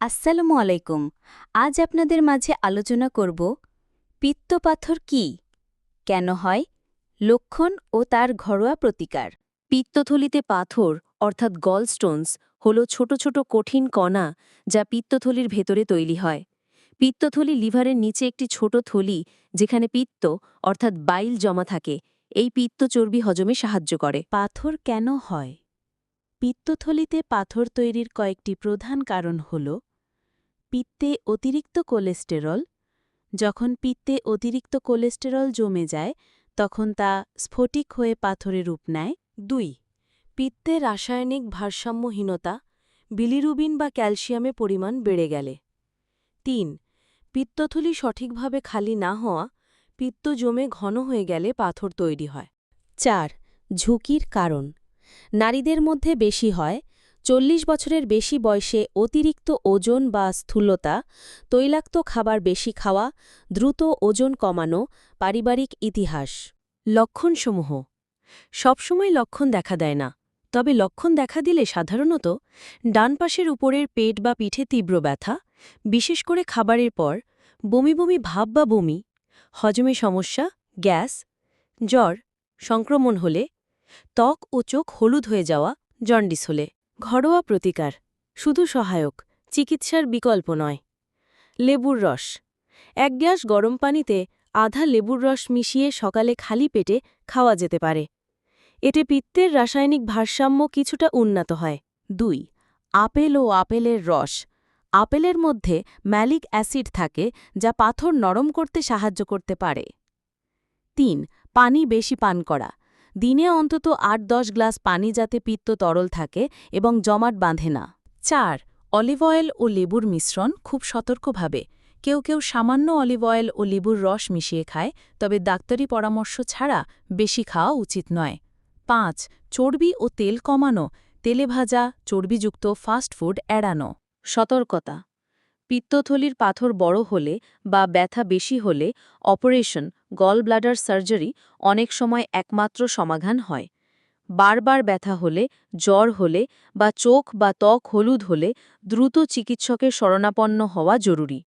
আসসালামু আলাইকুম। আজ আপনাদের মাঝে আলোচনা করব পিত্তপাথর কি? কেন হয়? লক্ষণ ও তার ঘরোয়া প্রতিকার। পিত্তথলিতে পাথর, অর্থাৎ গলস্টোনস হল ছোট ছোট কঠিন কণা যা পিত্তথলির ভেতরে তৈরি হয়। পিত্তথলি লিভারের নিচে একটি ছোট থলি যেখানে পিত্ত, অর্থাৎ বাইল জমা থাকে। এই পিত্ত চর্বি হজমে সাহায্য করে। পাথর কেন হয়? পিত্তথলিতে পাথর তৈরির কয়েকটি প্রধান কারণ হল পিত্তে অতিরিক্ত কোলেস্টেরল, যখন পিত্তে অতিরিক্ত কোলেস্টেরল জমে যায়, তখন তা স্ফটিক হয়ে পাথরে রূপ নেয়। দুই, পিত্তে রাসায়নিক ভারসাম্যহীনতা, বিলিরুবিন বা ক্যালসিয়ামে পরিমাণ বেড়ে গেলে। তিন, পিত্তথলি সঠিকভাবে খালি না হওয়া, পিত্ত জমে ঘন হয়ে গেলে পাথর তৈরি হয়। চার, ঝুঁকির কারণ, নারীদের মধ্যে বেশি হয় চল্লিশ বছরের বেশি বয়সে অতিরিক্ত ওজন বা স্থূলতা, তৈলাক্ত খাবার বেশি খাওয়া, দ্রুত ওজন কমানো পারিবারিক ইতিহাস। লক্ষণসমূহ। সবসময় লক্ষণ দেখা দেয় না, তবে লক্ষণ দেখা দিলে সাধারণত ডান পাশের উপরের পেট বা পিঠে তীব্র ব্যথা, বিশেষ করে খাবারের পর বমি বমি ভাব বা বমি, হজমে সমস্যা, গ্যাস, জ্বর, সংক্রমণ হলে, ত্বক ও চোখ হলুদ হয়ে যাওয়া, জন্ডিস হলে। ঘরোয়া প্রতিকার, শুধু সহায়ক, চিকিৎসার বিকল্প নয়। লেবুর রস, এক গ্লাস গরম পানিতে আধা লেবুর রস মিশিয়ে সকালে খালি পেটে খাওয়া যেতে পারে। এতে পিত্তের রাসায়নিক ভারসাম্য কিছুটা উন্নত হয়। দুই, আপেল ও আপেলের রস, আপেলের মধ্যে ম্যালিক অ্যাসিড থাকে যা পাথর নরম করতে সাহায্য করতে পারে। তিন, পানি বেশি পান করা দিনে অন্তত আট দশ গ্লাস পানি যাতে পিত্ত তরল থাকে এবং জমাট বাঁধে না। চার অলিভ অয়েল ও লেবুর মিশ্রণ খুব সতর্কভাবে। কেউ কেউ সামান্য অলিভ অয়েল ও লেবুর রস মিশিয়ে খায়, তবে ডাক্তারি পরামর্শ ছাড়া বেশি খাওয়া উচিত নয়। পাঁচ, চর্বি ও তেল কমানো। তেলে ভাজা, চর্বিযুক্ত ফাস্ট ফুড এড়ানো। সতর্কতা। পিত্তথলির পাথর বড় হলে বা ব্যথা বেশি হলে অপারেশন, গল ব্লাডার সার্জারি অনেক সময় একমাত্র সমাধান হয়। বারবার ব্যথা হলে, জ্বর হলে বা চোখ বা ত্বক হলুদ হলে দ্রুত চিকিৎসকের শরণাপন্ন হওয়া জরুরি।